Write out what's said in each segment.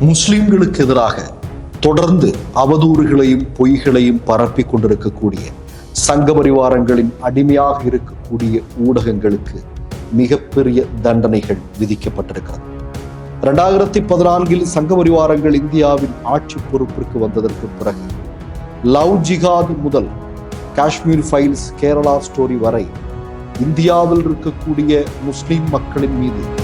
முஸ்லிம்களுக்கு எதிராக தொடர்ந்து அவதூறுகளையும் பொய்களையும் பரப்பி கொண்டிருக்கக்கூடிய சங்க பரிவாரங்களின் அடிமையாக இருக்கக்கூடிய ஊடகங்களுக்கு மிகப்பெரிய தண்டனைகள் விதிக்கப்பட்டிருக்கிறது. இரண்டாயிரத்தி பதினான்கில் சங்க பரிவாரங்கள் இந்தியாவின் ஆட்சி பொறுப்பிற்கு வந்ததற்கு பிறகு லவ் ஜிகாத் முதல் காஷ்மீர் ஃபைல்ஸ் கேரளா ஸ்டோரி வரை இந்தியாவில் இருக்கக்கூடிய முஸ்லிம் மக்களின் மீது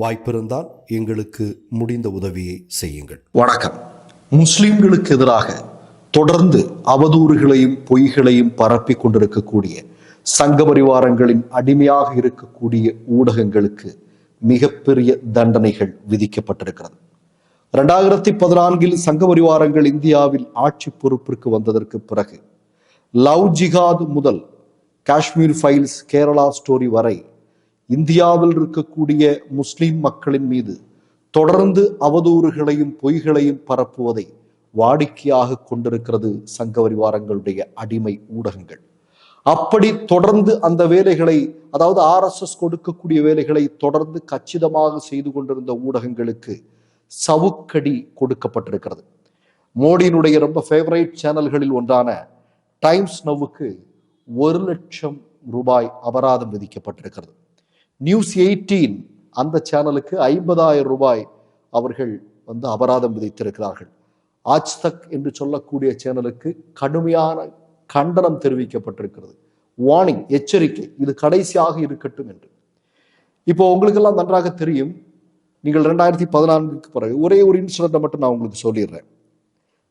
வாய்ப்பிருந்தால் எங்களுக்கு முடிந்த உதவியை செய்யுங்கள். வணக்கம். முஸ்லிம்களுக்கு எதிராக தொடர்ந்து அவதூறுகளையும் பொய்களையும் பரப்பி கொண்டிருக்கக்கூடிய சங்க பரிவாரங்களின் அடிமையாக இருக்கக்கூடிய ஊடகங்களுக்கு மிகப்பெரிய தண்டனைகள் விதிக்கப்பட்டிருக்கிறது. இரண்டாயிரத்தி பதினான்கில் சங்க பரிவாரங்கள் இந்தியாவில் ஆட்சி பொறுப்பிற்கு வந்ததற்கு பிறகு லவ் ஜிகாத் முதல் காஷ்மீர் ஃபைல்ஸ் கேரளா ஸ்டோரி வரை இந்தியாவில் இருக்கக்கூடிய முஸ்லிம் மக்களின் மீது தொடர்ந்து அவதூறுகளையும் பொய்களையும் பரப்புவதை வாடிக்கையாக கொண்டிருக்கிறது சங்க பரிவாரங்களுடைய அடிமை ஊடகங்கள். அப்படி தொடர்ந்து அந்த வேலைகளை அதாவது ஆர்எஸ்எஸ் கொடுக்கக்கூடிய வேலைகளை தொடர்ந்து கச்சிதமாக செய்து கொண்டிருந்த ஊடகங்களுக்கு சவுக்கடி கொடுக்கப்பட்டிருக்கிறது. மோடியினுடைய ரொம்ப ஃபேவரைட் சேனல்களில் ஒன்றான டைம்ஸ் நவ்வுக்கு ஒரு லட்சம் ரூபாய் அபராதம் விதிக்கப்பட்டிருக்கிறது. நியூஸ் எயிட்டீன் அந்த சேனலுக்கு ஐம்பதாயிரம் ரூபாய் அவர்கள் வந்து அபராதம் விதித்திருக்கிறார்கள். ஆஜ் தக் என்று சொல்லக்கூடிய சேனலுக்கு கடுமையான கண்டனம் தெரிவிக்கப்பட்டிருக்கிறது. வார்னிங் எச்சரிக்கை இது கடைசியாக இருக்கட்டும் என்று. இப்போ உங்களுக்கெல்லாம் நன்றாக தெரியும். நீங்கள் ரெண்டாயிரத்தி பதினான்குக்கு பிறகு ஒரே ஒரு இன்சிடென்ட்டை மட்டும் நான் உங்களுக்கு சொல்லிடுறேன்.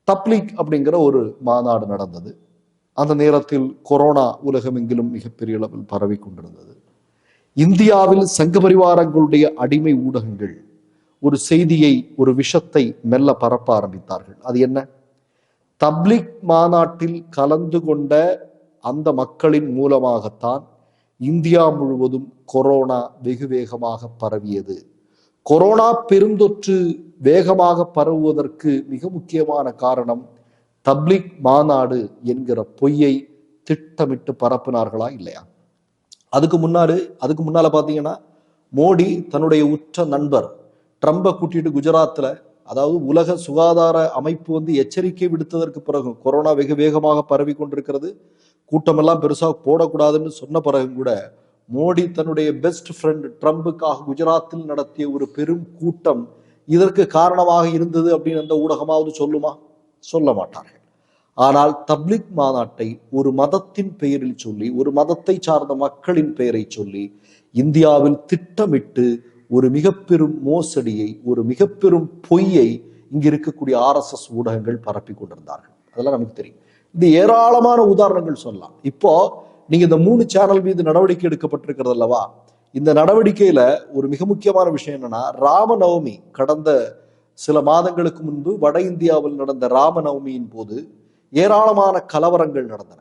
தப்லீக் அப்படிங்கிற ஒரு மாநாடு நடந்தது. அந்த நேரத்தில் கொரோனா உலகமெங்கிலும் மிகப்பெரிய அளவில் பரவி கொண்டிருந்தது. இந்தியாவில் சங்க பரிவாரங்களுடைய அடிமை ஊடகங்கள் ஒரு செய்தியை ஒரு விஷத்தை மெல்ல பரப்ப ஆரம்பித்தார்கள். அது என்ன? தப்லிக் மாநாட்டில் கலந்து கொண்ட அந்த மக்களின் மூலமாகத்தான் இந்தியா முழுவதும் கொரோனா வெகு வேகமாக பரவியது. கொரோனா பெருந்தொற்று வேகமாக பரவுவதற்கு மிக முக்கியமான காரணம் தப்லிக் மாநாடு என்கிற பொய்யை திட்டமிட்டு பரப்பினார்களா இல்லையா? அதுக்கு முன்னாடி அதுக்கு முன்னால பாத்தீங்கன்னா மோடி தன்னுடைய உற்ற நண்பர் ட்ரம்பை கூட்டிட்டு குஜராத்ல அதாவது உலக சுகாதார அமைப்பு வந்து எச்சரிக்கை விடுத்ததற்கு பிறகு கொரோனா வெகு வேகமாக பரவி கொண்டிருக்கிறது. கூட்டமெல்லாம் பெருசாக போடக்கூடாதுன்னு சொன்ன பிறகு கூட மோடி தன்னுடைய பெஸ்ட் ஃப்ரெண்ட் ட்ரம்புக்காக குஜராத்தில் நடத்திய ஒரு பெரும் கூட்டம் இதற்கு காரணமாக இருந்தது அப்படின்னு அந்த ஊடகமாவது சொல்லுமா? சொல்ல மாட்டார்கள். ஆனால் தப்லிக் மாநாட்டை ஒரு மதத்தின் பெயரில் சொல்லி ஒரு மதத்தை சார்ந்த மக்களின் பெயரை சொல்லி இந்தியாவில் திட்டமிட்டு ஒரு மிக பெரும் மோசடியை ஒரு மிக பெரும் பொய்யை இங்கு இருக்கக்கூடிய ஆர்எஸ்எஸ் ஊடகங்கள் பரப்பி கொண்டிருந்தார்கள். அதெல்லாம் நமக்கு தெரியும். இது ஏராளமான உதாரணங்கள் சொல்லலாம். இப்போ நீங்க இந்த மூணு சேனல் மீது நடவடிக்கை எடுக்கப்பட்டிருக்கிறது அல்லவா? இந்த நடவடிக்கையில ஒரு மிக முக்கியமான விஷயம் என்னன்னா ராமநவமி கடந்த சில மாதங்களுக்கு முன்பு வட இந்தியாவில் நடந்த ராமநவமியின் போது ஏராளமான கலவரங்கள் நடந்தன.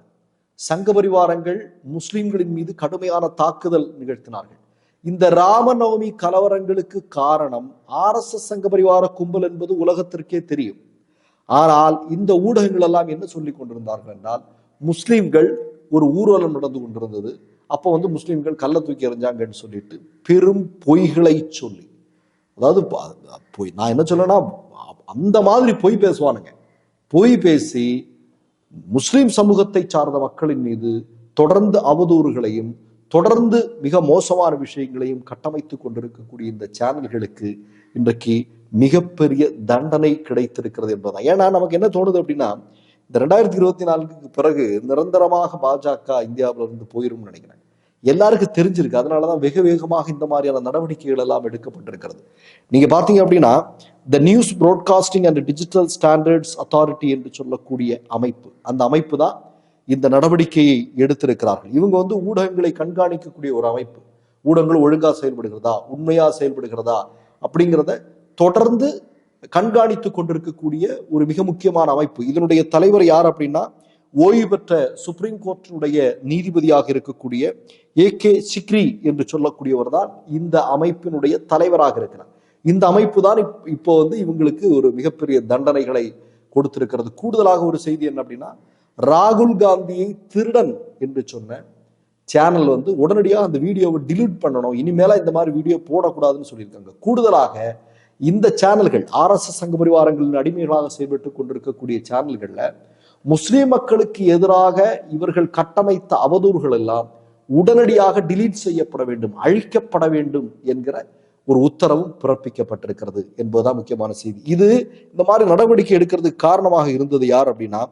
சங்க பரிவாரங்கள் முஸ்லிம்களின் மீது கடுமையான தாக்குதல் நிகழ்த்தினார்கள். இந்த ராமநவமி கலவரங்களுக்கு காரணம் ஆர்எஸ்எஸ் சங்க பரிவார கும்பல் என்பது உலகத்திற்கே தெரியும். ஆனால் இந்த ஊடகங்கள் எல்லாம் என்ன சொல்லி கொண்டிருந்தார்கள் என்றால் முஸ்லிம்கள் ஒரு ஊர்வலம் நடந்து கொண்டிருந்தது. அப்போ வந்து முஸ்லிம்கள் கள்ள தூக்கி எறிஞ்சாங்கன்னு சொல்லிட்டு பெரும் பொய்களை சொல்லி. அதாவது பொய் நான் என்ன சொல்லனா அந்த மாதிரி பொய் பேசுவானுங்க. பொய் பேசி முஸ்லிம் சமூகத்தை சார்ந்த மக்களின் மீது தொடர்ந்து அவதூறுகளையும் தொடர்ந்து மிக மோசமான விஷயங்களையும் கட்டமைத்து கொண்டிருக்கக்கூடிய இந்த சேனல்களுக்கு இன்றைக்கு மிகப்பெரிய தண்டனை கிடைத்திருக்கிறது என்பதுதான். ஏன்னா நமக்கு என்ன தோணுது அப்படின்னா இந்த ரெண்டாயிரத்தி இருபத்தி நான்குக்கு பிறகு நிரந்தரமாக பாஜக இந்தியாவில இருந்து போயிரும்னு நினைக்கிறேன். எல்லாருக்கும் தெரிஞ்சிருக்கு. அதனாலதான் வெகு வேகமாக இந்த மாதிரியான நடவடிக்கைகள் எல்லாம் எடுக்கப்பட்டிருக்கிறது. நீங்க பார்த்தீங்க அப்படின்னா the news broadcasting and digital standards authority என்று சொல்லக்கூடிய அமைப்பு. அந்த அமைப்பு தான் இந்த நடவடிக்கையை எடுத்திருக்கிறார்கள். இவங்க வந்து ஊடகங்களை கண்காணிக்கக்கூடிய ஒரு அமைப்பு. ஊடகங்கள் ஒழுங்காக செயல்படுகிறதா? உண்மையாக செயல்படுகிறதா? அப்படிங்கிறத தொடர்ந்து கண்காணித்து கொண்டிருக்கக்கூடிய ஒரு மிக முக்கியமான அமைப்பு. இதனுடைய தலைவர் யார் அப்படின்னா ஓய்வு பெற்ற சுப்ரீம் கோர்ட்டினுடைய நீதிபதியாக இருக்கக்கூடிய ஏ கே சிக்ரி என்று சொல்லக்கூடியவர் தான் இந்த அமைப்பினுடைய தலைவராக இருக்கிறார். இந்த அமைப்பு தான் இப்- இப்போ வந்து இவங்களுக்கு ஒரு மிகப்பெரிய தண்டனைகளை கொடுத்திருக்கிறது. கூடுதலாக ஒரு செய்தி என்ன அப்படின்னா ராகுல் காந்தியை திருடன் என்று சொன்ன சேனல் வந்து உடனடியாக அந்த வீடியோவை டிலீட் பண்ணணும். இனிமேல இந்த மாதிரி வீடியோ போடக்கூடாதுன்னு சொல்லியிருக்காங்க. கூடுதலாக இந்த சேனல்கள் ஆர்எஸ்எஸ் சங்க பரிவாரங்களின் அடிமைகளாக செயல்பட்டு கொண்டிருக்கக்கூடிய சேனல்கள்ல முஸ்லிம் மக்களுக்கு எதிராக இவர்கள் கட்டமைத்த அவதூறுகள் எல்லாம் உடனடியாக டிலீட் செய்யப்பட வேண்டும் அழிக்கப்பட வேண்டும் என்கிற ஒரு உத்தரவும் பிறப்பிக்கப்பட்டிருக்கிறது என்பதுதான் முக்கியமான செய்தி. இது இந்த மாதிரி நடவடிக்கை எடுக்கிறதுக்கு காரணமாக இருந்தது யார் அப்படின்னா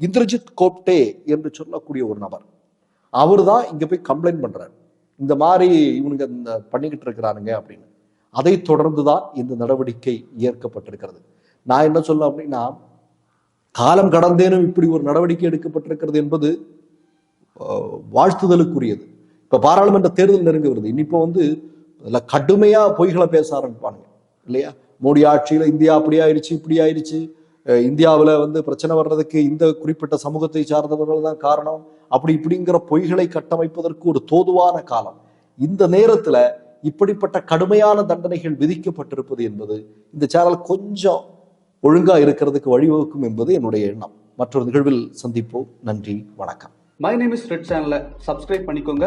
இந்திரஜித் கோப்டே என்று சொல்லக்கூடிய ஒரு நபர். அவர் தான் இங்க போய் கம்ப்ளைண்ட் பண்றாரு. இந்த மாதிரி இவனுங்க இந்த பண்ணிக்கிட்டு இருக்கிறானுங்க அப்படின்னு. அதை தொடர்ந்து தான் இந்த நடவடிக்கை ஏற்கப்பட்டிருக்கிறது. நான் என்ன சொல்ல அப்படின்னா காலம் கடந்தேனும் இப்படி ஒரு நடவடிக்கை எடுக்கப்பட்டிருக்கிறது என்பது வாழ்த்துதலுக்குரியது. இப்ப பாராளுமன்ற தேர்தல் நெருங்க வருது. இனிப்போ வந்து அதில் கடுமையா பொய்களை பேச ஆரம்பிப்பானுங்க. இல்லையா? மோடி ஆட்சியில இந்தியா அப்படி ஆயிருச்சு இப்படி ஆயிருச்சு. இந்தியாவில் இந்தியாவுல வந்து பிரச்சனை வர்றதுக்கு இந்த குறிப்பிட்ட சமூகத்தை சார்ந்தவர்கள் தான் காரணம். அப்படி இப்படிங்கிற பொய்களை கட்டமைப்பதற்கு ஒரு தோதுவான காலம். இந்த நேரத்தில் இப்படிப்பட்ட கடுமையான தண்டனைகள் விதிக்கப்பட்டிருப்பது என்பது இந்த சேனல் கொஞ்சம் ஒழுங்கா இருக்கிறதுக்கு வழிவகுக்கும் என்பது என்னுடைய எண்ணம். மற்றொரு நிகழ்வில் சந்திப்போம். நன்றி வணக்கம். மை நேம் இஸ் ரெட் சேனலை சப்ஸ்கிரைப் பண்ணிக்கோங்க.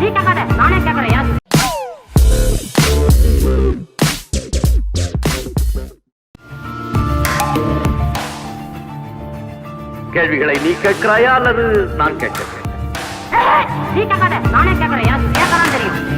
நீ கேட்காத நானே கேட்கறையா கேள்விகளை நீ கேட்கிறாயா அல்லது நான் கேட்கிறேன் நீ கேட்காத நானே கேட்கறேன். யாரு கேட்கலாம் தெரியும்?